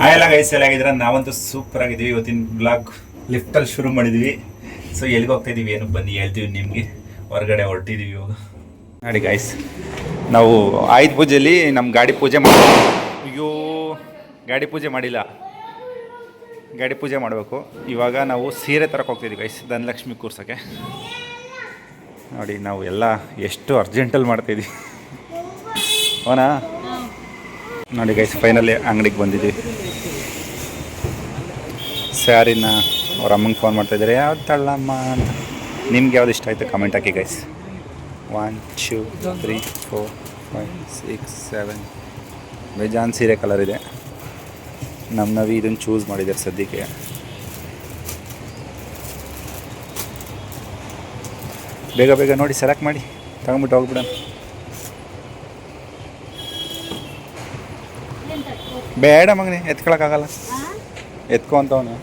Hi ಎಲ್ಲ ಆಗಿದ್ರೆ ನಾವಂತೂ ಸೂಪರ್ ಆಗಿದ್ದೀವಿ. ಇವತ್ತಿನ ಬ್ಲಾಗ್ ಲಿಫ್ಟಲ್ಲಿ ಶುರು ಮಾಡಿದ್ವಿ. ಸೊ ಎಲ್ಲಿಗೆ ಹೋಗ್ತಾ ಇದೀವಿ ಏನು? ಬನ್ನಿ, ಹೇಳ್ತೀವಿ ನಿಮಗೆ. ಹೊರಗಡೆ ಹೊರಟಿದೀವಿ ಇವಾಗ. ನೋಡಿ ಗೈಸ್ ನಾವು ಆಯುಧ ಪೂಜೆಯಲ್ಲಿ ನಮ್ಮ ಗಾಡಿ ಪೂಜೆ ಮಾಡಿ ಅಯ್ಯೋ, ಗಾಡಿ ಪೂಜೆ ಮಾಡಿಲ್ಲ. ಗಾಡಿ ಪೂಜೆ ಮಾಡಬೇಕು. ಇವಾಗ ನಾವು ಸೀರೆ ತರಕ್ಕೆ ಹೋಗ್ತಿದ್ವಿ ಗೈಸ್ ಧನಲಕ್ಷ್ಮಿ ಕೂರ್ಸೋಕ್ಕೆ. ನೋಡಿ, ನಾವು ಎಲ್ಲ ಎಷ್ಟು ಅರ್ಜೆಂಟಲ್ಲಿ ಮಾಡ್ತಾಯಿದ್ದೀವಿ ಓನಾ ನೋಡಿ ಗೈಸ್ ಫೈನಲಿ ಅಂಗಡಿಗೆ ಬಂದಿದ್ದೀವಿ. ಸ್ಯಾರಿನ ಅವ್ರ ಅಮ್ಮಂಗೆ ಫೋನ್ ಮಾಡ್ತಾ ಇದ್ದಾರೆ. ಯಾವ್ದು ತಳ್ಳಮ್ಮ ಅಂತ. ನಿಮ್ಗೆ ಯಾವ್ದು ಇಷ್ಟ ಆಯಿತು ಕಮೆಂಟ್ ಹಾಕಿ guys one two three four five six seven ಬೇಜಾನ್ ಸೀರೆ ಕಲರ್ ಇದೆ. ನಮ್ಮ ನವಿ ಇದನ್ನು ಚೂಸ್ ಮಾಡಿದ್ದಾರೆ ಸದ್ಯಕ್ಕೆ. ಬೇಗ ಬೇಗ ನೋಡಿ ಸೆಲೆಕ್ಟ್ ಮಾಡಿ. ತಗೊಂಬಿಟ್ಟು ಹೋಗ್ಬಿಡೋಣ. ಬೇಡ ಮಗನೇ, ಎತ್ಕೊಳಕ್ಕಾಗಲ್ಲ. ಎತ್ಕೊ ಅಂತವನು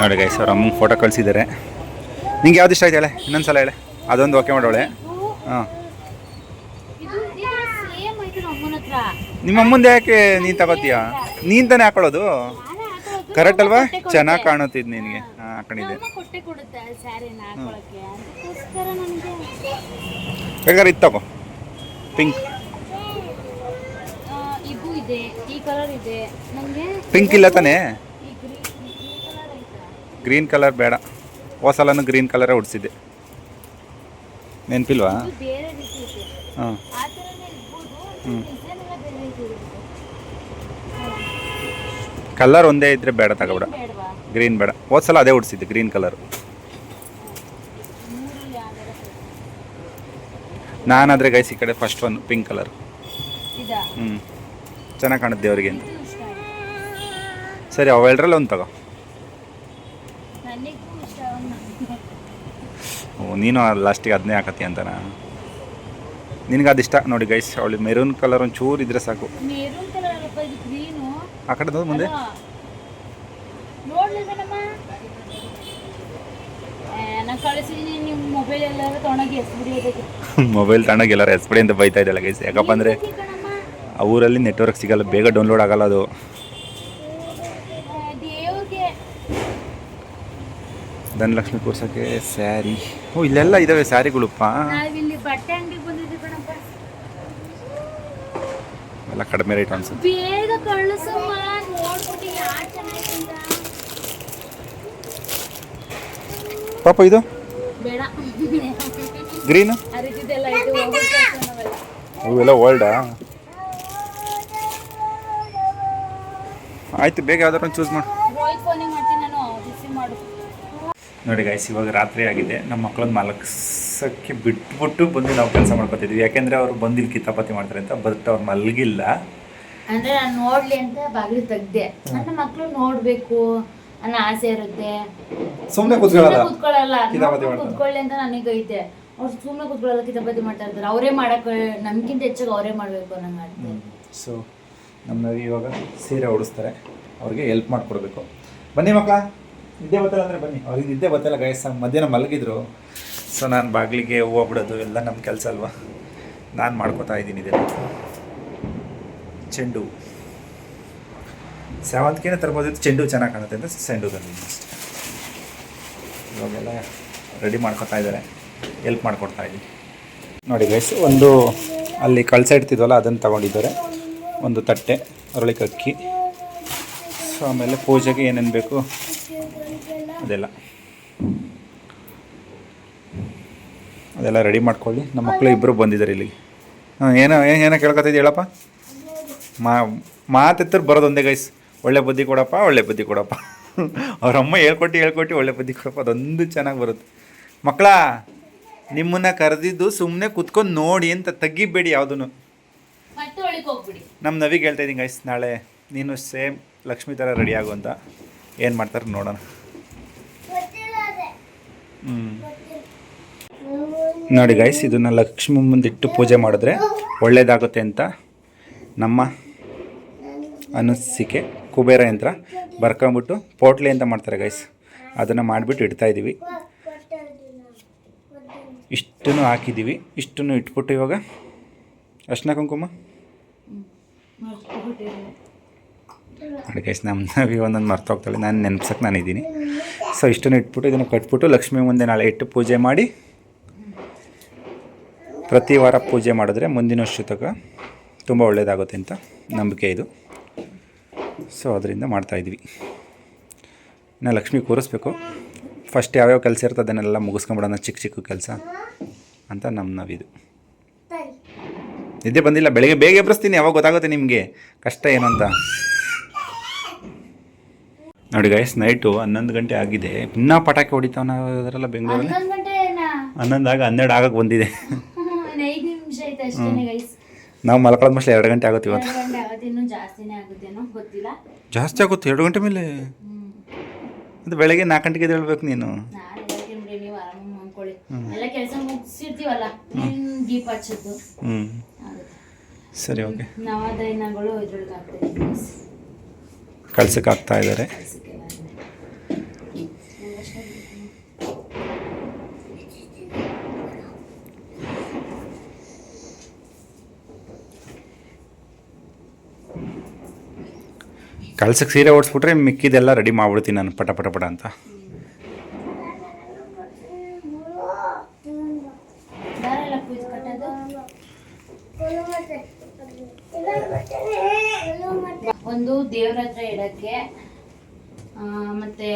ನೋಡಿ ಗೈಸ್ ಅವ್ರ ಅಮ್ಮಂಗೆ ಫೋಟೋ ಕಳಿಸಿದ್ದಾರೆ ನಿಂಗೆ ಯಾವ್ದು ಇಷ್ಟ ಆಯ್ತು ಹೇಳೆ? ಇನ್ನೊಂದು ಸಲ ಹೇಳೆ. ಅದೊಂದು ಓಕೆ ಮಾಡೋಳೆ. ಹಾಂ. ನಿಮ್ಮ ಅಮ್ಮಂದು ಯಾಕೆ ನೀನು ತಗೋತೀಯ? ನೀನು ತಾನೇ ಹಾಕೊಳ್ಳೋದು? ಕರೆಕ್ಟ್ ಅಲ್ವಾ? ಚೆನ್ನಾಗಿ ಕಾಣುತ್ತಿದ್ದು ನಿನಗೆ. ಹಾಕೊಂಡಿದ್ದೆ. ಕೊಟ್ಟೆ ಕೊಡುತ್ತೆ ಸ್ಯಾರಿನ ಹಾಕೊಳಕ್ಕೆ. ಅದಕ್ಕೋಸ್ಕರ ನನಗೆ ಬೇಕಾದ್ರೆ ಇದು ತಗೋ. ಪಿಂಕ್ ಇದು ಇದೆ ಈ ಕಲರ್ ಇದೆ. ನನಗೆ ಪಿಂಕ್ ಇಲ್ಲ ತಾನೇ? ಗ್ರೀನ್ ಕಲರ್ ಬೇಡ. ಹೋಸಲನು ಗ್ರೀನ್ ಕಲರೇ ಉಡ್ಸಿದ್ದೆ. ನೆನಪಿಲ್ವಾ? ಹಾಂ. ಇರುತ್ತೆ. ಕಲರ್ ಒಂದೇ ಇದ್ರೆ ಬೇಡ ತಗೋಬೇಡ. ಗ್ರೀನ್ ಬೇಡ. ಹೋದ್ಸಲ ಅದೇ ಉಡ್ಸಿದ್ದೆ ಗ್ರೀನ್ ಕಲರ್ ನಾನಾದರೆ ಗೈಸ್ ಈ ಕಡೆ ಫಸ್ಟ್ ಒನ್ ಪಿಂಕ್ ಕಲರ್ ಹ್ಞೂ ಚೆನ್ನಾಗಿ ಕಾಣುತ್ತೆ ದೇವರಿಗೆ ಅಂತ. ಸರಿ ಅವೆರಡರಲ್ಲಿ ಒಂದು ತಗೋ. ಓ ನೀನು ಲಾಸ್ಟಿಗೆ ಅದನ್ನೇ ಹಾಕತ್ತಿ ಅಂತನಾ? ನಿನಗೆ ಅದಿಷ್ಟ ನೋಡಿ ಗೈಸ್ ಅವಳು ಮೆರೂನ್ ಕಲರ್ ಒಂದು ಚೂರು ಇದ್ರೆ ಸಾಕು. ಆ ಕಡೆ ಮುಂದೆ. ನೋಡ್ಲಿಲ್ವೇನಮ್ಮ ನಾನು ಕಳಿಸಿದೀನಿ ನಿಮ್ಮ ಮೊಬೈಲ್ ಎಲ್ಲಾರು ತೊಗೊಂಡೋಗಿ ಎಸ್ಬಿಡಿ ಅದಕ್ಕೆ ಮೊಬೈಲ್ ತಗೊಂಡೋಗಿ ಎಲ್ಲರೂ ಎಸ್ಬಿಡಿ ಅಂತ ಬೈತಾ ಇದ್ದಲ್ಲ ಗೈಸ್ ಯಾಕಪ್ಪ ಅಂದರೆ ಕಣಮ್ಮ? ಆ ಊರಲ್ಲಿ ನೆಟ್ವರ್ಕ್ ಸಿಗಲ್ಲ ಬೇಗ ಡೌನ್ಲೋಡ್ ಆಗಲ್ಲ ಅದು. ದೇವ್ರಿಗೆ. ಧನಲಕ್ಷ್ಮಿ ಕೂರ್ಸೋಕ್ಕೆ ಸ್ಯಾರಿ ಓ ಇಲ್ಲೆಲ್ಲ ಇದ್ದಾವೆ ಸ್ಯಾರಿಗಳಪ್ಪ ನಾವಿಲ್ಲಿ ಬಟ್ಟೆ ಅಂಗಡಿಗೆ ಬಂದಿದ್ವಿ ಕಣಪ್ಪ. ಎಲ್ಲ ಕಡಿಮೆ ರೇಟ್ ಅನ್ಸುತ್ತೆ. ಬೇಗ ಕಳಿಸಮ್ಮ ನೋಡ್ಬಿಟ್ಟು ಯಾರು ಚೆನ್ನಾಗಿಂದ ಪಾಪ ಇದು? ಗ್ರೀನ್ ಇವೆಲ್ಲ ಓಲ್ಡಾ ಆಯ್ತು ಬೇಗ ಯಾವ್ದಾರು ಒಂದು ಚೂಸ್ ಮಾಡು. ನೋಡಿ ಗಾಯ್ಸ್ ಇವಾಗ ರಾತ್ರಿ ಆಗಿದೆ. ನಮ್ಮ ಮಕ್ಕಳನ್ನ ಮಲಗಿಸೋಕ್ಕೆ ಬಿಟ್ಬಿಟ್ಟು ಬಂದು ನಾವು ಕೆಲಸ ಮಾಡ್ಕೊತಿದ್ವಿ. ಯಾಕೆಂದರೆ ಅವರು ಬಂದು ಇಲ್ಲಿ ಕಿತಾಪತಿ ಮಾಡ್ತಾರೆ ಅಂತ ಬಟ್ ಅವ್ರು ಮಲಗಿಲ್ಲ. ಅಂದ್ರೆ ನಾನು ನೋಡ್ಲಿ ಅಂತ ಬಾಗಿಲು ತೆಗ್ದೆ. ನನ್ನ ಮಕ್ಕಳು ನೋಡ್ಬೇಕು. ಅನ್ನೋ ಆಸೆ ಇರುತ್ತೆ. ಸುಮ್ಮನೆ ಸುಮ್ನೆ ಕೂತ್ಕೊಳ್ಳಲ್ಲ? ಕಿತಾಪತಿ ಮಾಡ್ತಾರೆ. ಕೂತ್ಕೊಳ್ಳಿ ಅಂತ ನನಗೈತೆ ಅವ್ರು ಸುಮ್ಮನೆ ಕೂತ್ಕೊಳ್ಳಲ್ಲ ಕಿತಾಪತಿ ಮಾಡ್ತಾ ಇರ್ತಾರೆ. ಅವರೇ ಮಾಡಕ್ ನಮ್ಗಿಂತ ಹೆಚ್ಚಾಗಿ ಅವರೇ ಮಾಡ್ಬೇಕು ನಂಗೆ ಆಡ್ತೆ ಸೊ ನಮ್ಮ ಇವಾಗ ಸೀರೆ ಉಡಿಸ್ತಾರೆ. ಅವ್ರಿಗೆ ಹೆಲ್ಪ್ ಮಾಡಿಕೊಡ್ಬೇಕು. ಬನ್ನಿ ಮಕ್ಕಳ ನಿದ್ದೆ ಬತ್ತಲ್ಲ ಅಂದರೆ ಬನ್ನಿ. ಅವ್ರಿಗೆ ನಿದ್ದೆ ಬತ್ತಲ್ಲ ಗೈಸ್ ಮಧ್ಯಾಹ್ನ ಮಲಗಿದ್ರು. ಸೊ ನಾನು ಬಾಗಿಲಿಗೆ ಹೂವು ಬಿಡೋದು ಎಲ್ಲ ನಮ್ಮ ಕೆಲಸ ಅಲ್ವಾ? ನಾನು ಮಾಡ್ಕೋತಾ ಇದ್ದೀನಿ ಇದೆಲ್ಲ. ಚೆಂಡು ಸೇವಂತಿಗೆನೇ ತರ್ಬೋದಿತ್ತು ಚೆಂಡು ಚೆನ್ನಾಗಿ ಕಾಣುತ್ತೆ ಅಂತ ಚೆಂಡು ತಂದಿದ್ದೀನಿ ಅಷ್ಟೇ. ಇವಾಗೆಲ್ಲ ರೆಡಿ ಮಾಡ್ಕೊತಾ ಇದ್ದಾರೆ. ಹೆಲ್ಪ್ ಮಾಡ್ಕೊಡ್ತಾ ಇದ್ದೀನಿ. ನೋಡಿ ಗೈಸ್ ಒಂದು ಅಲ್ಲಿ ಕಳಸ ಇಡ್ತಿದ್ವಲ್ಲ, ಅದನ್ನು ತಗೊಂಡಿದ್ದಾರೆ. ಒಂದು ತಟ್ಟೆ ಅರಳಿಕ ಅಕ್ಕಿ ಸೊ ಆಮೇಲೆ ಪೂಜೆಗೆ ಏನೇನು ಬೇಕು? ಅದೆಲ್ಲ. ಅದೆಲ್ಲ ರೆಡಿ ಮಾಡ್ಕೊಳ್ಳಿ. ನಮ್ಮ ಮಕ್ಕಳು ಇಬ್ಬರು ಬಂದಿದ್ದಾರೆ ಇಲ್ಲಿಗೆ. ಹಾಂ, ಏನೋ, ಏನು, ಏನೋ ಕೇಳ್ಕೊತಿದ್ದೆ ಹೇಳಪ್ಪ? ಮಾ ಬರೋದೊಂದೇ ಗೈಸ್ ಒಳ್ಳೆ ಬುದ್ಧಿ ಕೊಡಪ್ಪ ಒಳ್ಳೆ ಬುದ್ಧಿ ಕೊಡಪ್ಪ. ಅವರಮ್ಮ ಹೇಳ್ಕೊಟ್ಟು ಹೇಳ್ಕೊಟ್ಟು ಒಳ್ಳೆ ಬುದ್ಧಿ ಕೊಡಪ್ಪ ಅದೊಂದು ಚೆನ್ನಾಗಿ ಬರುತ್ತೆ. ಮಕ್ಕಳ ನಿಮ್ಮನ್ನ ಕರೆದಿದ್ದು ಸುಮ್ಮನೆ ಕುತ್ಕೊಂಡು ನೋಡಿ ಅಂತ ತೆಗಿಬೇಡಿ ಯಾವುದೂ ಮತ್ತೆ ಒಳಗೆ ಹೋಗ್ಬಿಡಿ. ನಮ್ಮ ನವಿಗೆ ಹೇಳ್ತಾ ಇದ್ದೀನಿ ಗೈಸ್ ನಾಳೆ ನೀನು ಸೇಮ್ ಲಕ್ಷ್ಮಿ ಥರ ರೆಡಿ ಆಗು ಅಂತ. ಏನು ಮಾಡ್ತಾರೆ ನೋಡೋಣ. ಹ್ಞೂ ನೋಡಿ ಗೈಸ್ ಇದನ್ನು ಲಕ್ಷ್ಮಿ ಮುಂದಿಟ್ಟು ಪೂಜೆ ಮಾಡಿದ್ರೆ ಒಳ್ಳೇದಾಗುತ್ತೆ ಅಂತ ನಮ್ಮ ಅನಿಸಿಕೆ. ಕುಬೇರ ಯಂತ್ರ ಬರ್ಕೊಂಬಿಟ್ಟು ಪೋಟ್ಲಿ ಅಂತ ಮಾಡ್ತಾರೆ ಗೈಸ್ ಅದನ್ನು ಮಾಡಿಬಿಟ್ಟು ಇಡ್ತಾ ಇದ್ದೀವಿ ಇಷ್ಟನ್ನು ಹಾಕಿದ್ದೀವಿ ಇಷ್ಟನ್ನು ಇಟ್ಬಿಟ್ಟು ಇವಾಗ ಅರ್ಶಿನ ಕುಂಕುಮ. ಗೈಸ್ ನಮ್ಮ ನಾವಿ ಒಂದೊಂದು ಮರ್ತೋಗ್ತಾಳೆ ನಾನು ನೆನ್ಸಕ್ಕೆ ನಾನು ಇದ್ದೀನಿ ಸೊ ಇಷ್ಟನ್ನು ಇಟ್ಬಿಟ್ಟು ಇದನ್ನು ಕಟ್ಬಿಟ್ಟು ಲಕ್ಷ್ಮಿ ಮುಂದೆ ನಾಳೆ ಇಟ್ಟು ಪೂಜೆ ಮಾಡಿ ಪ್ರತಿ ವಾರ ಪೂಜೆ ಮಾಡಿದ್ರೆ ಮುಂದಿನ ವರ್ಷ ತಗ ತುಂಬ ಒಳ್ಳೆಯದಾಗುತ್ತೆ ಅಂತ ನಂಬಿಕೆ ಇದು. ಸೊ ಅದರಿಂದ ಮಾಡ್ತಾಯಿದ್ವಿ ಇನ್ನು ಲಕ್ಷ್ಮಿ ಕೂರಿಸ್ಬೇಕು. ಫಸ್ಟ್ ಯಾವ್ಯಾವ ಕೆಲಸ ಇರ್ತದೆ ಅದನ್ನೆಲ್ಲ ಮುಗಿಸ್ಕೊಂಬಿಡೋಣ ಚಿಕ್ಕ ಚಿಕ್ಕ ಕೆಲಸ ಅಂತ ನಮ್ಮ ನಾವಿದು. ನಿದ್ದೆ ಬಂದಿಲ್ಲ ಬೆಳಗ್ಗೆ ಬೇಗ ಎಬ್ಬರಿಸ್ತೀನಿ ಯಾವಾಗ ಗೊತ್ತಾಗುತ್ತೆ ನಿಮಗೆ? ಕಷ್ಟ ಏನು ಅಂತ. ನೋಡಿ ಗೈಸ್ ನೈಟು ಹನ್ನೊಂದು ಗಂಟೆ ಆಗಿದೆ. ಇನ್ನೂ ಪಟಾಕಿ ಹೊಡಿತಾವ ನಾವು ಅದರೆಲ್ಲ ಬೆಂಗಳೂರಲ್ಲಿ? ಹನ್ನೊಂದು ಆಗ ಹನ್ನೆರಡು ಆಗಕ್ಕೆ ಬಂದಿದೆ. ನಾವು ಮಲ್ಕೊಳ್ಳೋದು ಮೋಸ್ಟ್ಲಿ ಎರಡು ಗಂಟೆ ಆಗುತ್ತೆ ಇವತ್ತು. ಎರಡು ಗಂಟೆ ಆಗುತ್ತೆ ಇನ್ನೂ ಜಾಸ್ತಿನೇ ಆಗುತ್ತೇನೋ ಗೊತ್ತಿಲ್ಲ. ಜಾಸ್ತಿ ಆಗುತ್ತೆ ಎರಡು ಗಂಟೆ ಮೇಲೆ? ಅದು ಬೆಳಗ್ಗೆ ನಾಲ್ಕು ಗಂಟೆಗೆ ಎದ್ದೇಳ್ಬೇಕು ನೀನು. ನಾನು ಹೇಳ್ತೀನಿ ಬಿಡಿ ನೀವು ಆರಾಮಾಗಿ ಮಾಡ್ಕೊಳ್ಳಿ ಎಲ್ಲ ಕೆಲಸ ಮುಗಿಸಿರ್ತೀವಲ್ಲ ನೀನು ದೀಪ ಹಚ್ಚೋದು. ಹ್ಞೂ ಸರಿ ಓಕೆ. ಇದ್ರೊಳಗೆ guys. ಕಳ್ಸಕ್ಕೆ ಆಗ್ತಾ ಇದ್ದಾರೆ ಕೆಲ್ಸಕ್ಕೆಲ್ಲ ಇದೆ. ಕಳ್ಸಕ್ಕೆ ಸೀರೆ ಓಡಿಸ್ಬಿಟ್ರೆ ಮಿಕ್ಕಿದೆಲ್ಲ ರೆಡಿ ಮಾಡ್ಬಿಡ್ತೀನಿ ನಾನು ಪಟ ಪಟ ಪಟ ಅಂತ. ಒಂದು ದೇವ್ರ ಹತ್ರ ಇಡಕ್ಕೆ ಮತ್ತೆ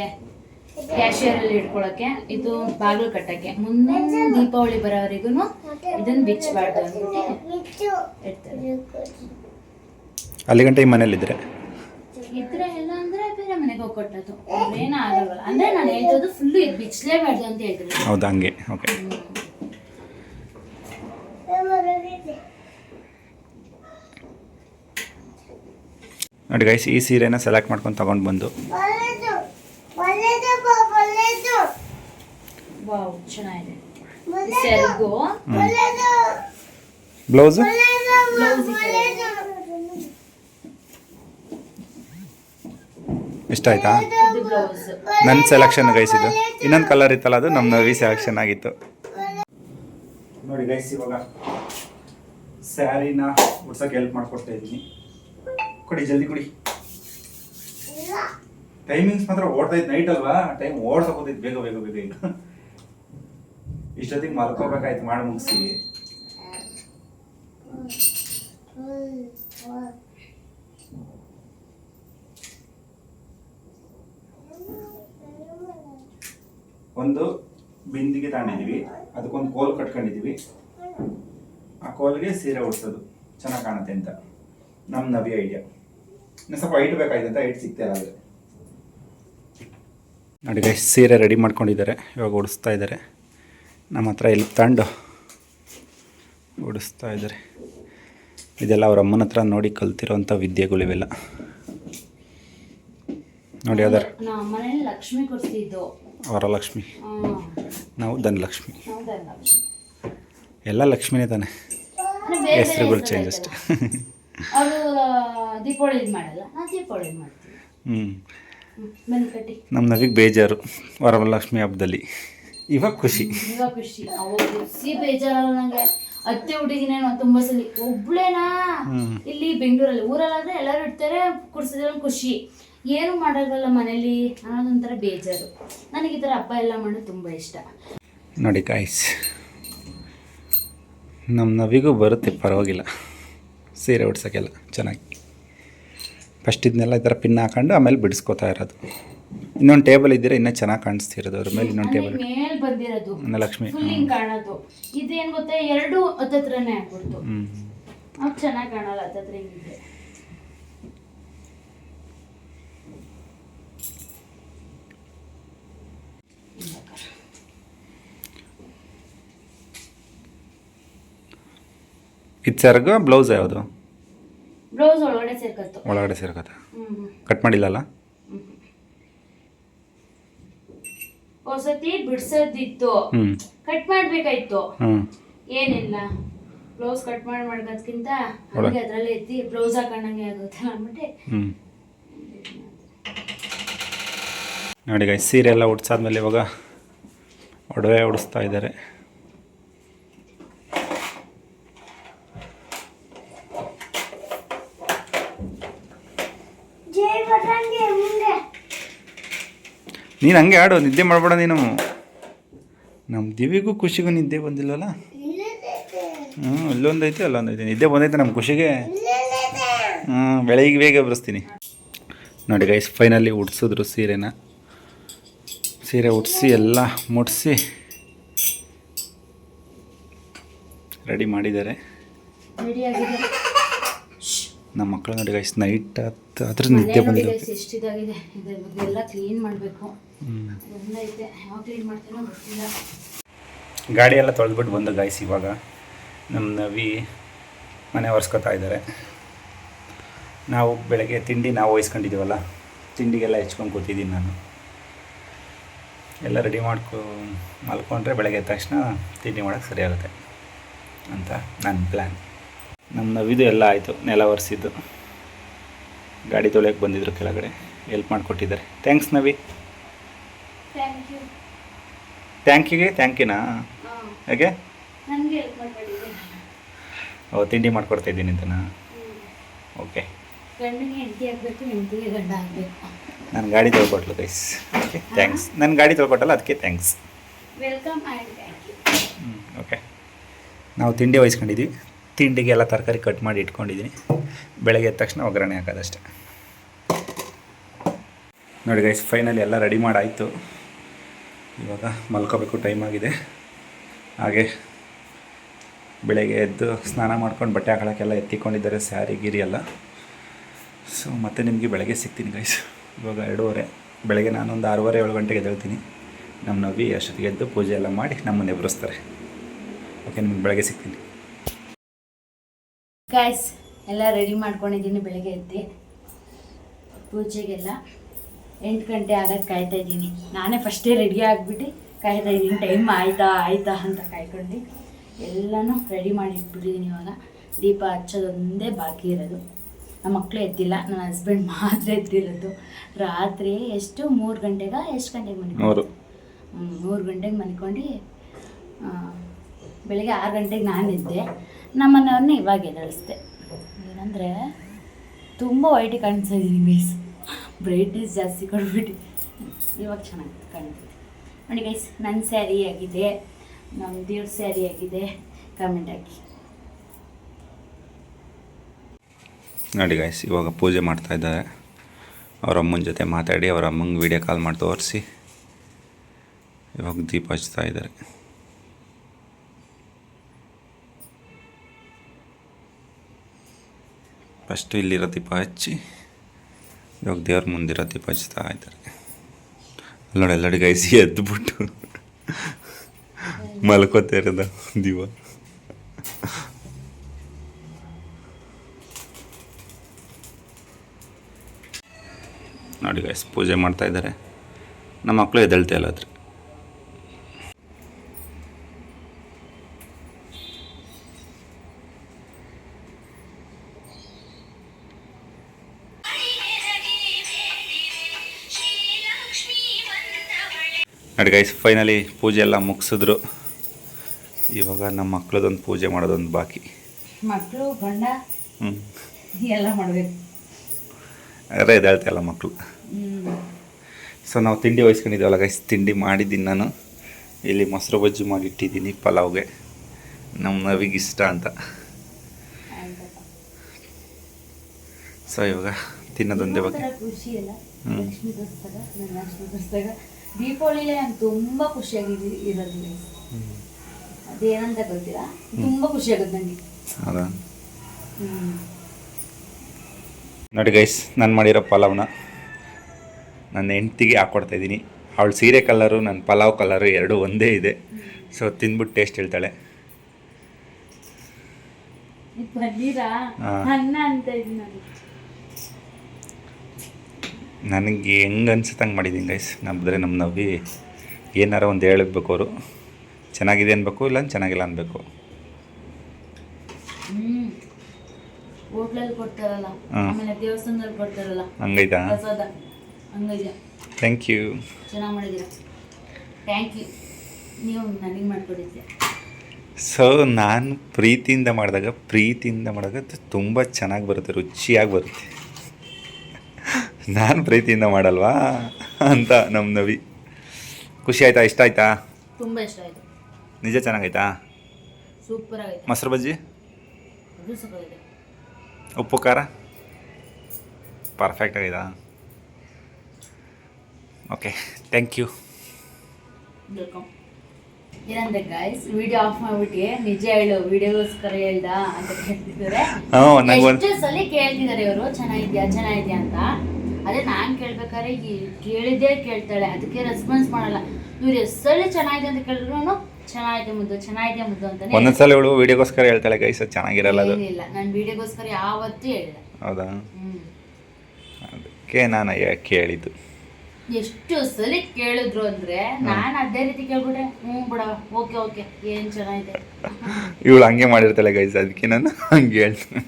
ಕ್ಯಾಶಿಯರ್ ಅಲ್ಲಿ ಇಟ್ಕೊಳಕ್ಕೆ ಇದು ಬಾಗಿಲು ಕಟ್ಟಕ್ಕೆ. ಮುಂದೆ ದೀಪಾವಳಿ ಬರೋವರೆಗೂ ಇದನ್ನ ಬಿಚ್ಚಬಾರ್ದು ಅಂದ್ಬಿಟ್ಟು ಇಡ್ತಾರೆ. ಅಲ್ಲಿ ಗಂಟೆ ಈ ಇದ್ರೆ ಎಲ್ಲ ಅಂದ್ರೆ ಬೇರೆ ಮನೆಗೆ ಹೋಗಿ ಕೊಟ್ಟದ್ದು ಏನ ಆಗಲ್ವಲ್ಲ ಅಂದ್ರೆ ನಾನು ಹೇಳ್ತದ್ದು ಫುಲ್ಲು ಇದು ಬಿಚ್ಚಲೇಬಾರ್ದು ಅಂತ ಹೇಳ್ತೀನಿ ಹೌದು ಹಂಗೆ. ಓಕೆ ನೋಡಿ ಗೈಸ್ ಈ ಸೀರೆನ ಸೆಲೆಕ್ಟ್ ಮಾಡ್ಕೊಂಡು ತಗೊಂಡು ಬಂದು. ಬ್ಲೌಸ್ ಚೆನ್ನಾಗಿದೆ. ಸೆಲ್ಗು ಬ್ಲೌಸು ಬ್ಲೌಸ್ ಇಷ್ಟ ಆಯ್ತಾ? ನನ್ನ ಸೆಲೆಕ್ಷನ್ ಗೈಸ್ ಇದು. ಇನ್ನೊಂದು ಕಲರ್ ಇತ್ತಲ್ಲ ಅದು ನಮ್ಮ ನವಿ ಸೆಲೆಕ್ಷನ್ ಆಗಿತ್ತು. ನೋಡಿ ಗೈಸ್ ಇವಾಗ ಸ್ಯಾರಿನ ಉಡ್ಸಕ್ಕೆ ಹೆಲ್ಪ್ ಮಾಡ್ಕೊಡ್ತಾ ಇದ್ದೀನಿ. ಕೊಡಿ, ಜಲ್ದಿ ಕೊಡಿ. ಟೈಮಿಂಗ್ಸ್ ಮಾತ್ರ ಓಡ್ತಾ ಇತ್ತು ನೈಟ್ ಅಲ್ವಾ? ಟೈಮ್ ಓಡ್ಸಕೋತಿತ್ತು ಬೇಗ ಬೇಗ ಬೇಗ ಈಗ ಇಷ್ಟೊತ್ತಿಗೆ ಮಲ್ಕೋಬೇಕಾಯ್ತು, ಮಾಡಿ ಮುಗಿಸಿ. ಒಂದು ಬಿಂದಿಗೆ ತಗೊಂಡಿದ್ದೀವಿ. ಅದಕ್ಕೊಂದು ಕೋಲ್ ಕಟ್ಕೊಂಡಿದ್ದೀವಿ. ಆ ಕೋಲ್ಗೆ ಸೀರೆ ಉಡ್ಸೋದು. ಚೆನ್ನಾಗಿ ಕಾಣುತ್ತೆ ಅಂತ. ನಮ್ಮ ನವಿ ಐಡಿಯಾ ಇನ್ನು ಸ್ವಲ್ಪ ಐಟ್ ಬೇಕಾಯ್ತಂತ ಅಂತ ಹೈಟ್ ಸಿಗ್ತಾ ಇಲ್ಲ ನೋಡಿ ಗೈಸ್ ಸೀರೆ ರೆಡಿ ಮಾಡ್ಕೊಂಡಿದ್ದಾರೆ. ಇವಾಗ ಉಡಿಸ್ತಾ ಇದ್ದಾರೆ. ನಮ್ಮ ಹತ್ರ ಇಲ್ಲಿ ತಗೊಂಡು ಉಡಿಸ್ತಾ ಇದ್ದಾರೆ. ಇದೆಲ್ಲ ಅವ್ರ ಅಮ್ಮನ ಹತ್ರ ನೋಡಿ ಕಲ್ತಿರೋಂಥ ವಿದ್ಯೆಗಳಿವೆಲ್ಲ ನೋಡಿ ಅದರ ಲಕ್ಷ್ಮಿ ಕೊಡ್ತಿದ್ದು ವರಲಕ್ಷ್ಮಿ. ನಾವು ಧನಲಕ್ಷ್ಮಿ. ಎಲ್ಲ ಲಕ್ಷ್ಮಿನೇ ತಾನೆ. ಹೆಸರುಗಳು ಚೇಂಜ್ ಅಷ್ಟೇ. ದೀಪಾವಳಿ ಮಾಡಲ್ಲ. ನಾವು ದೀಪಾವಳಿ ಇದ್ ಮಾಡ್ತೀವಿ ಹ್ಞೂ ನಮ್ಮ ನವಿಗೆ ಬೇಜಾರು ವರಲಕ್ಷ್ಮಿ ಹಬ್ಬದಲ್ಲಿ. ಇವಾಗ ಖುಷಿ. ಇವಾಗ ಖುಷಿ. ಖುಷಿ ಬೇಜಾರಲ್ಲ ನಂಗೆ. ಅತ್ತೆ ಹುಡುಗಿನೇನೋ ತುಂಬಾ ಸಲ ಒಬ್ಳೇನಾ? ಇಲ್ಲಿ ಬೆಂಗಳೂರಲ್ಲಿ. ಊರಲ್ಲಾದ್ರೆ ಎಲ್ಲರೂ ಇಡ್ತಾರೆ ಕುಡ್ಸಿದ್ರೆ ಖುಷಿ. ಏನು ಮಾಡೋದಲ್ಲ ಮನೇಲಿ? ಅನ್ನೋದೊಂಥರ ಬೇಜಾರು. ನನಗೆ ಈ ಥರ ಹಬ್ಬ ಎಲ್ಲ ಮಾಡೋದು ತುಂಬ ಇಷ್ಟ. ನೋಡಿ ಕಾಯ್ಸ್ ನಮ್ಮ ನವಿಗೂ ಬರುತ್ತೆ ಪರವಾಗಿಲ್ಲ. ಸೀರೆ ಉಡ್ಸೋಕ್ಕೆಲ್ಲ ಚೆನ್ನಾಗಿ. ಫಸ್ಟ್ ಇದನ್ನೆಲ್ಲ ಈ ಥರ ಪಿನ್ ಹಾಕೊಂಡು ಆಮೇಲೆ ಬಿಡಿಸ್ಕೊತಾ ಇರೋದು. ಇನ್ನೊಂದು ಟೇಬಲ್ ಇದ್ದರೆ ಇನ್ನೂ ಚೆನ್ನಾಗಿ ಕಾಣಿಸ್ತಿರೋದು ಅದ್ರ ಮೇಲೆ ಇನ್ನೊಂದು ಟೇಬಲ್ ಮೇಲೆ ಬಂದಿರೋದು. ಲಕ್ಷ್ಮಿ ಕಾಣೋದು. ಇದೇನು ಗೊತ್ತಾ? ಎರಡು ಹತ್ತತ್ರನೇ ಆಗ್ಬಿಡ್ತು. ಚೆನ್ನಾಗಿ ಕಾಣಲ್ಲ ಹತ್ತತ್ರ ಹಿಂಗಿದೆ. ಇದು ಸರ್ಗ ಬ್ಲೌಸ್ ಯಾವುದು? ಬ್ಲೌಸ್ ಒಳಗಡೆ ಸೇರ್ಕತ್ತು ಒಳಗಡೆ ಸೇರ್ಕತ್ತ ಕಟ್ ಮಾಡಿಲ್ಲಲ್ಲ? ಹೊಸತಿ ಬಿಡ್ಸದಿತ್ತು. ಕಟ್ ಮಾಡ್ಬೇಕಾಯ್ತು. ಏನಿಲ್ಲ. ಬ್ಲೌಸ್ ಕಟ್ ಮಾಡಿ ಮಾಡ್ಕೋದ್ಕಿಂತ ಹಂಗೆ ಅದ್ರಲ್ಲೇ ಎತ್ತಿ ಬ್ಲೌಸ್ ಹಾಕೊಂಡಂಗೆ ಆಗುತ್ತೆ ಅಂದ್ಬಿಟ್ಟು ನೋಡಿ ಗೈ ಸೀರೆ ಎಲ್ಲ ಉಡ್ಸಾದ್ಮೇಲೆ ಇವಾಗ ಒಡವೆ ಉಡಿಸ್ತಾ ಇದ್ದಾರೆ. ನೀನು ಹಂಗೆ ಆಡು ನಿದ್ದೆ ಮಾಡಬೇಡ ನೀನು. ನಮ್ಮ ದಿವಿಗೂ ಖುಷಿಗೂ ನಿದ್ದೆ ಬಂದಿಲ್ಲಲ್ಲ? ಹ್ಞೂ ಅಲ್ಲೊಂದೈತೆ ಅಲ್ಲೊಂದೈತೆ. ನಿದ್ದೆ ಬಂದೈತೆ ನಮ್ಮ ಖುಷಿಗೆ. ಹ್ಞೂ ಬೆಳಗ್ಗೆ ಬೇಗ ಬರೆಸ್ತೀನಿ. ನೋಡಿ ಗೈಸ್ ಫೈನಲಿ ಉಡ್ಸಿದ್ರು ಸೀರೆನ. ಸೀರೆ ಉಡಿಸಿ ಎಲ್ಲ ಮುಟ್ಸಿ ರೆಡಿ ಮಾಡಿದ್ದಾರೆ. ನಮ್ಮ ಮಕ್ಕಳು ನೋಡಿ ಗೈಸ್ ನೈಟ್ ಅದ್ರ ನಿದ್ದೆ ಬಂದಿಲ್ಲ ಇದೆಲ್ಲ ಕ್ಲೀನ್ ಮಾಡಬೇಕು. ಗಾಡಿ ಎಲ್ಲ ತೊಳೆದ್ಬಿಟ್ಟು ಬಂದು ಗೈಸ್ ಇವಾಗ ನಮ್ಮ ನವಿ ಮನೆ ಒರೆಸ್ಕೊತಾ ಇದ್ದಾರೆ. ನಾವು ಬೆಳಗ್ಗೆ ತಿಂಡಿ ನಾವು ವಹಿಸ್ಕೊಂಡಿದ್ದೀವಲ್ಲ ತಿಂಡಿಗೆಲ್ಲ ಹೆಚ್ಕೊಂಡು ಕೂತಿದ್ದೀನಿ ನಾನು. ಎಲ್ಲ ರೆಡಿ ಮಾಡ್ಕೊ ಮಲ್ಕೊಂಡ್ರೆ ಬೆಳಗ್ಗೆ ಎದ್ದ ತಕ್ಷಣ ತಿಂಡಿ ಮಾಡೋಕ್ಕೆ ಸರಿ ಆಗುತ್ತೆ ಅಂತ ನನ್ನ ಪ್ಲ್ಯಾನ್ ನಮ್ಮ ನವಿದು ಎಲ್ಲ ಆಯಿತು ನೆಲ ಒರೆಸಿದ್ದು. ಗಾಡಿ ತೊಳೆಯೋಕೆ ಬಂದಿದ್ರು ಕೆಳಗಡೆ ಹೆಲ್ಪ್ ಮಾಡಿಕೊಟ್ಟಿದ್ದಾರೆ. ಥ್ಯಾಂಕ್ಸ್ ನವಿ. ಥ್ಯಾಂಕ್ ಥ್ಯಾಂಕಿನಾ ಹೇಗೆ? ಹೆಲ್ಪ್ ಮಾಡಬೇಡಿದೆ ಓ ತಿಂಡಿ ಮಾಡ್ಕೊಡ್ತಾ ಇದ್ದೀನಿ ಅಂತನಾ? ಓಕೆ ಗಂಡನಿಗೆ ಹೆಂಡತಿ ಆಗಬೇಕು ಹೆಂಡತಿಗೆ ಗಂಡ ಆಗಬೇಕು. ನಾನು ಗಾಡಿ ತೊಳ್ಕೊಟ್ಲು ಗೈಸ್ ಓಕೆ ಥ್ಯಾಂಕ್ಸ್ ನನ್ನ ಗಾಡಿ ತೊಳ್ಕೊಟ್ಟಲ್ಲ ಅದಕ್ಕೆ ಥ್ಯಾಂಕ್ಸ್ ವೆಲ್ಕಮ್ ಓಕೆ ನಾವು ತಿಂಡಿ ವಹಿಸ್ಕೊಂಡಿದ್ವಿ ತಿಂಡಿಗೆ ಎಲ್ಲ ತರಕಾರಿ ಕಟ್ ಮಾಡಿ ಇಟ್ಕೊಂಡಿದ್ದೀನಿ. ಬೆಳಗ್ಗೆ ಎದ್ದ ತಕ್ಷಣ ಒಗ್ಗರಣೆ ಹಾಕೋದಷ್ಟೆ. ನೋಡಿ ಗೈಸ್ ಫೈನಲಿ ಎಲ್ಲ ರೆಡಿ ಮಾಡಾಯಿತು. ಇವಾಗ ಮಲ್ಕೋಬೇಕು ಟೈಮ್ ಆಗಿದೆ. ಹಾಗೆ ಬೆಳಗ್ಗೆ ಎದ್ದು ಸ್ನಾನ ಮಾಡ್ಕೊಂಡು ಬಟ್ಟೆ ಹಾಕೊಳ್ಳೋಕ್ಕೆಲ್ಲ ಎತ್ತಿಕೊಂಡಿದ್ದಾರೆ ಸ್ಯಾರಿ ಗಿರಿ ಎಲ್ಲ. ಸೊ ಮತ್ತೆ ನಿಮಗೆ ಬೆಳಗ್ಗೆ ಸಿಗ್ತೀನಿ ಗೈಸ್ ಇವಾಗ ಎರಡೂವರೆ. ಬೆಳಗ್ಗೆ ನಾನೊಂದು ಆರೂವರೆ, ಏಳು ಗಂಟೆಗೆ ಎದ್ದೇಳ್ತೀನಿ. ನಮ್ಮ ನವಿ ಅಷ್ಟೊತ್ತಿಗೆ ಎದ್ದು ಪೂಜೆ ಎಲ್ಲ ಮಾಡಿ ನಮ್ಮನ್ನು ಎಬ್ಬರಿಸ್ತಾರೆ ಓಕೆ ನಿಮ್ಗೆ ಬೆಳಗ್ಗೆ ಸಿಗ್ತೀನಿ. ಗಾಯ್ಸ್ ಎಲ್ಲ ರೆಡಿ ಮಾಡ್ಕೊಂಡಿದ್ದೀನಿ ಬೆಳಗ್ಗೆ ಎದ್ದು. ಪೂಜೆಗೆಲ್ಲ ಎಂಟು ಗಂಟೆ ಆಗೋದು ಕಾಯ್ತಾ ಇದ್ದೀನಿ. ನಾನೇ ಫಸ್ಟೇ ರೆಡಿ ಆಗಿಬಿಟ್ಟು ಕಾಯ್ತಾ ಇದ್ದೀನಿ. ಟೈಮ್ ಆಯ್ತಾ ಆಯ್ತಾ ಅಂತ ಕಾಯ್ಕೊಂಡು ಎಲ್ಲನೂ ರೆಡಿ ಮಾಡಿ ಇಟ್ಬಿಟ್ಟಿದ್ದೀನಿ ಇವಾಗ. ದೀಪ ಹಚ್ಚೋದೊಂದೇ ಬಾಕಿ ಇರೋದು. ನಮ್ಮ ಮಕ್ಕಳು ಎದ್ದಿಲ್ಲ ನನ್ನ ಹಸ್ಬೆಂಡ್ ಮಾತ್ರ ಎದ್ದಿರೋದು. ರಾತ್ರಿ ಎಷ್ಟು? ಮೂರು ಗಂಟೆಗ ಎಷ್ಟು ಗಂಟೆಗೆ ಮನೆ ಮೂರು. ಮೂರು ಗಂಟೆಗೆ ಮಲ್ಕೊಂಡು ಬೆಳಗ್ಗೆ ಬೆಳಿಗ್ಗೆ ಆರು ಗಂಟೆಗೆ ನಾನು ಇದ್ದೆ ನಮ್ಮನೆಯವ್ರನ್ನ ಇವಾಗ ಎದಳಿಸ್ದೆ ಏನಂದರೆ ತುಂಬ ವೈಟಿ ಕಾಣಿಸ್ತಾ ಇದ್ದೀನಿ ಗೈಸ್ ಬ್ರೈಟ್ನೆಸ್ ಜಾಸ್ತಿ ಕೊಡ್ಬಿಟ್ಟು. ಇವಾಗ ಚೆನ್ನಾಗಿ ಕಾಣ್ತಿದ್ದೆ ನೋಡಿ ಗೈಸ್ ನನ್ನ ಸ್ಯಾರಿ ಆಗಿದೆ. ನಮ್ಮ ದೇವ್ರ ಸ್ಯಾರಿ ಆಗಿದೆ. ಕಮೆಂಟ್ ಹಾಕಿ. ನೋಡಿ ಗಾಯ್ಸ್ ಇವಾಗ ಪೂಜೆ ಮಾಡ್ತಾ ಇದ್ದಾರೆ. ಅವ್ರ ಅಮ್ಮನ ಜೊತೆ ಮಾತಾಡಿ, ಅವ್ರ ಅಮ್ಮಂಗೆ ವಿಡಿಯೋ ಕಾಲ್ ಮಾಡಿ ತೋರಿಸಿ. ಇವಾಗ ದೀಪ ಹಚ್ತಾ ಇದ್ದಾರೆ. ಫಸ್ಟು ಇಲ್ಲಿರೋ ದೀಪ ಹಚ್ಚಿ, ಇವಾಗ ದೇವ್ರ ಮುಂದಿರೋ ದೀಪ ಹಚ್ತಾ ಇದ್ದಾರೆ. ನೋಡಿ ಎಲ್ಲಡಿ ಗೈಸಿ ಎದ್ದುಬಿಟ್ಟು ಮಲ್ಕೋತಾ ಇರೋದ ದೀಪ. ನೋಡಿ ಗೈಸ್ ಪೂಜೆ ಮಾಡ್ತಾ ಇದ್ದಾರೆ. ನಮ್ಮ ಮಕ್ಕಳು ಎದ್ದೇಳ್ತಾ ಇಲ್ಲ ಅದ್ರ ನೋಡಿ ಗೈಸ್ ಫೈನಲಿ ಪೂಜೆ ಎಲ್ಲ ಮುಗಿಸಿದ್ರು. ಇವಾಗ ನಮ್ಮ ಮಕ್ಳದೊಂದು ಪೂಜೆ ಮಾಡೋದೊಂದು ಬಾಕಿ. ಮಕ್ಕಳು ಗಂಡ ಹ್ಞೂ ಎಲ್ಲ ಮಾಡಬೇಕು. ಅದೇ ಇಲ್ಲ ಮಕ್ಕಳು ಸೊ ನಾವು ತಿಂಡಿ ವಹಿಸ್ಕೊಂಡಿದ್ದೀವಲ್ಲ ಗೈಸ್ ತಿಂಡಿ ಮಾಡಿದ್ದೀನಿ ನಾನು. ಇಲ್ಲಿ ಮೊಸರು ಬಜ್ಜಿ ಮಾಡಿಟ್ಟಿದ್ದೀನಿ ಪಲಾವ್ಗೆ. ನಮ್ಮ ನವಿಗೆ ಇಷ್ಟ ಅಂತ. ಸೊ ಇವಾಗ ತಿನ್ನೋದೊಂದೇ ಬಗ್ಗೆ. ದೀಪಾವಳಿಲಿ ನಾನು ತುಂಬ ಖುಷಿಯಾಗಿ ಇರೋದು. ಅದೇನಂತ ಗೊತ್ತಿಲ್ಲ? ತುಂಬ ಖುಷಿ ಆಗುತ್ತೆ ನನಗೆ ಹೌದಾ? ನೋಡಿ ಗೈಸ್ ನಾನು ಮಾಡಿರೋ ಪಲಾವ್ನ ನನ್ನ ಹೆಂಡ್ತಿಗೆ ಹಾಕ್ಕೊಡ್ತಾ ಇದ್ದೀನಿ. ಅವಳು ಸೀರೆ ಕಲರು ನನ್ನ ಪಲಾವ್ ಕಲರು ಎರಡೂ ಒಂದೇ ಇದೆ. ಸೊ ತಿಂದ್ಬಿಟ್ಟು ಟೇಸ್ಟ್ ಹೇಳ್ತಾಳೆ. ನನಗೆ ಹೆಂಗೆ ಅನ್ಸುತ್ತಂಗೆ ಮಾಡಿದ್ದೀನಿ ಗೈಸ್ ನಮ್ಮದ್ರೆ ನಮ್ಮ ನವಿ ಏನಾರ ಒಂದು ಹೇಳಬೇಕು ಅವರು. ಚೆನ್ನಾಗಿದೆ ಅನ್ಬೇಕು ಇಲ್ಲ ಚೆನ್ನಾಗಿಲ್ಲ ಅನ್ಬೇಕು ಹ್ಮ್ ಹೋಟ್ಲಲ್ಲಿ ಕೊಡ್ತಾರಲ್ಲ. ಆಮೇಲೆ ದೇವಸ್ಥಾನದಲ್ಲಿ ಕೊಡ್ತಾರಲ್ಲ ಹಂಗೈತಾ? ಪ್ರಸಾದ. ಹಂಗಿದೆ ಥ್ಯಾಂಕ್ ಯು ಚೆನ್ನಾಗಿ ಮಾಡಿದ್ದೀರಾ? ಥ್ಯಾಂಕ್ ಯು ನೀವು ನನಗೆ ಮಾಡಿಕೊಡಿದ್ದೆ. ಸೊ ನಾನು ಪ್ರೀತಿಯಿಂದ ಮಾಡಿದಾಗ ಪ್ರೀತಿಯಿಂದ ಮಾಡಿದಾಗ ತುಂಬ ಚೆನ್ನಾಗಿ ಬರುತ್ತೆ ರುಚಿಯಾಗಿ ಬರುತ್ತೆ. ನಾನು ಪ್ರೀತಿಯಿಂದ ಮಾಡಲ್ವಾ ಅಂತ ನಮ್ಮ ನವಿ. ಖುಷಿ ಆಯ್ತಾ? ಇಷ್ಟ ಆಯ್ತಾ? ತುಂಬ ಇಷ್ಟ ಆಯಿತು. ನಿಜ ಚೆನ್ನಾಗೈತಾ? ಸೂಪರ್ ಆಗೈತೆ. ಮೊಸರು ಬಜ್ಜಿ? ಅದು ಸೂಪರ್ ಉಪ್ಪು ಖಾರ? ಪರ್ಫೆಕ್ಟ್ ಆಗಿದೆ. ಓಕೆ ಥ್ಯಾಂಕ್ ಯು ವೆಲ್ಕಮ್ ಏನಂದ್ರೆ ಗಾಯ್ಸ್ ವಿಡಿಯೋ ಆಫ್ ಮಾಡ್ಬಿಟ್ಟು ನಿಜ ಹೇಳು ವಿಡಿಯೋಗೋಸ್ಕರ ಹೇಳ್ದ ಅಂತ ಕೇಳ್ತಿದ್ದಾರೆ. ಎಷ್ಟು ಸಲ ಕೇಳ್ತಿದ್ದಾರೆ ಇವರು? ಚೆನ್ನಾಗಿದ್ಯಾ ಚೆನ್ನಾಗಿದ್ಯಾ ಅಂತ? ಅದೇ ನಾನ್ ಕೇಳ್ಬೇಕಾದ್ರೆ ಕೇಳಿದ್ದೇ ಕೇಳ್ತಾಳೆ ಅದಕ್ಕೆ ರೆಸ್ಪಾನ್ಸ್ ಮಾಡಲ್ಲ. ಇವ್ರು ಎಷ್ಟು ಸಲ ಚೆನ್ನಾಗಿದೆ ಅಂತ ಕೇಳಿದ್ರು ಚೆನ್ನಾಗಿದೆ ಮುದ್ದು ಚೆನ್ನಾಗಿದೆ ಮುದ್ದು ಅಂತಾನೆ ಒಂದೊಂದ್ಸಲ ಇವಳು ವಿಡಿಯೋಗೋಸ್ಕರ ಹೇಳ್ತಾಳೆ ಗೈಸ್ ಅದು ಚೆನ್ನಾಗಿರಲ್ಲ ಅದು. ಏನಿಲ್ಲ ನಾನು ವಿಡಿಯೋಗೋಸ್ಕರ ಯಾವತ್ತೂ ಹೇಳಿಲ್ಲ. ಹೌದಾ? ಹ್ಮ್. ಅದಕ್ಕೆ ನಾನು ಯಾ- ಕೇಳಿದ್ದು. ಎಷ್ಟು ಸಲ ಕೇಳಿದ್ರು ಅಂದ್ರೆ ನಾನು ಅದೇ ರೀತಿ ಕೇಳ್ಬಿಟ್ಟೆ ಹ್ಞೂ ಬಿಡ ಓಕೆ ಓಕೆ ಏನ್ ಚೆನ್ನಾಗಿದೆ? ಇವಳು ಹಂಗೆ ಮಾಡಿರ್ತಾಳೆ ಗೈಸ್ ಅದಕ್ಕೆ ನಾನು ಹಂಗೆ ಹೇಳ್ತೀನಿ.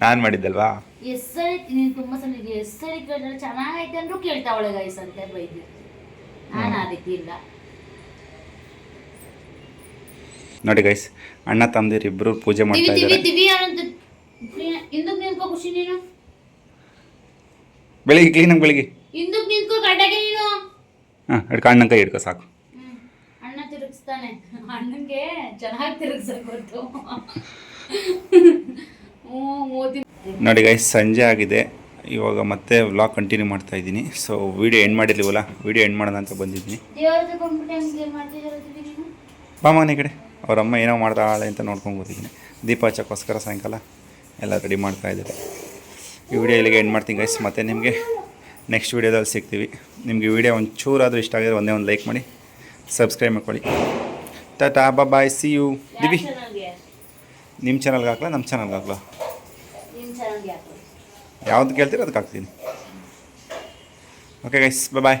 ನಾನು ಮಾಡಿದ್ದಲ್ವಾ? ಎಷ್ಟ್ ಸರಿ ನೀನು ತುಂಬಾ ಸಲ ಎಷ್ಟು ಸರಿ ಕೇಳಿದ್ರೆ ಚೆನ್ನಾಗೈತೆ ಅಂದ್ರೂ ಕೇಳ್ತಾವಳೆ ಗೈಸ್ ಅಂತ ಬೈದ್ವಿ ನಾನು ಆ ರೀತಿ ಇಲ್ಲ. ನೋಡಿ ಗೈಸ್ ಅಣ್ಣ ತಮ್ಮದಿರು ಇಬ್ಬರು ಪೂಜೆ ಮಾಡ್ತಾ ಇದ್ದಾರೆ. ಬೆಳಿಗ್ಗೆ ಕ್ಲೀನಾಗಿ ಬೆಳಿಗ್ಗೆ. ಹಾಂ ಹಿಡ್ಕೊ ಅಣ್ಣನ ಕೈ ಹಿಡ್ಕೊ ಸಾಕು. ಅಣ್ಣ ತಿರುಗಿಸ್ತಾನೆ. ಚೆನ್ನಾಗಿ ನೋಡಿ ಗೈಸ್ ಸಂಜೆ ಆಗಿದೆ. ಇವಾಗ ಮತ್ತೆ ವ್ಲಾಗ್ ಕಂಟಿನ್ಯೂ ಮಾಡ್ತಾ ಇದ್ದೀನಿ. ಸೊ ವಿಡಿಯೋ ಎಂಡ್ ಮಾಡಿರ್ಲಿವಲ್ಲ ವಿಡಿಯೋ ಎಂಡ್ ಮಾಡೋಣ ಅಂತ ಬಂದಿದ್ದೀನಿ. ದೇವ್ರ ಬಂದ್ಬಿಟ್ಟು ಹಂಗೆ ಮಾಡ್ತಿದ್ದೀರ ನೀನು? ಬಾ ಮಗನ ಈ ಕಡೆ. ಅವ್ರ ಅಮ್ಮ ಏನೋ ಮಾಡ್ತಾಳೆ ಅಂತ ನೋಡ್ಕೊಂಡು ಕೂತಿದ್ದೀನಿ. ದೀಪ ಹಚ್ಚಕ್ಕೋಸ್ಕರ ಸಾಯಂಕಾಲ ಎಲ್ಲ ರೆಡಿ ಮಾಡ್ತಾ ಇದ್ದಾರೆ. ಈ ವಿಡಿಯೋ ಇಲ್ಲಿಗೆ ಎಂಡ್ ಮಾಡ್ತೀನಿ ಗೈಸ್ ಮತ್ತೆ ನಿಮಗೆ ನೆಕ್ಸ್ಟ್ ವೀಡಿಯೋದಲ್ಲಿ ಸಿಗ್ತೀವಿ. ನಿಮಗೆ ವಿಡಿಯೋ ಒಂಚೂರಾದರೂ ಇಷ್ಟ ಆಗಿದ್ರೆ ಒಂದೇ ಒಂದು ಲೈಕ್ ಮಾಡಿ ಸಬ್ಸ್ಕ್ರೈಬ್ ಮಾಡ್ಕೊಳ್ಳಿ. ಟಾಟಾ ಬಾಯ್ ಸಿ ಯು ದಿವಿ ನಿಮ್ಮ ಚಾನಲ್ಗೆ ಹಾಕ್ಲಾ? ನಮ್ಮ ಚಾನಲ್ಗೆ ಹಾಕ್ಲಾ? ಯಾವ್ದು ಕೇಳ್ತೀರ ಅದಕ್ಕೆ ಹಾಕ್ತೀನಿ. Okay guys bye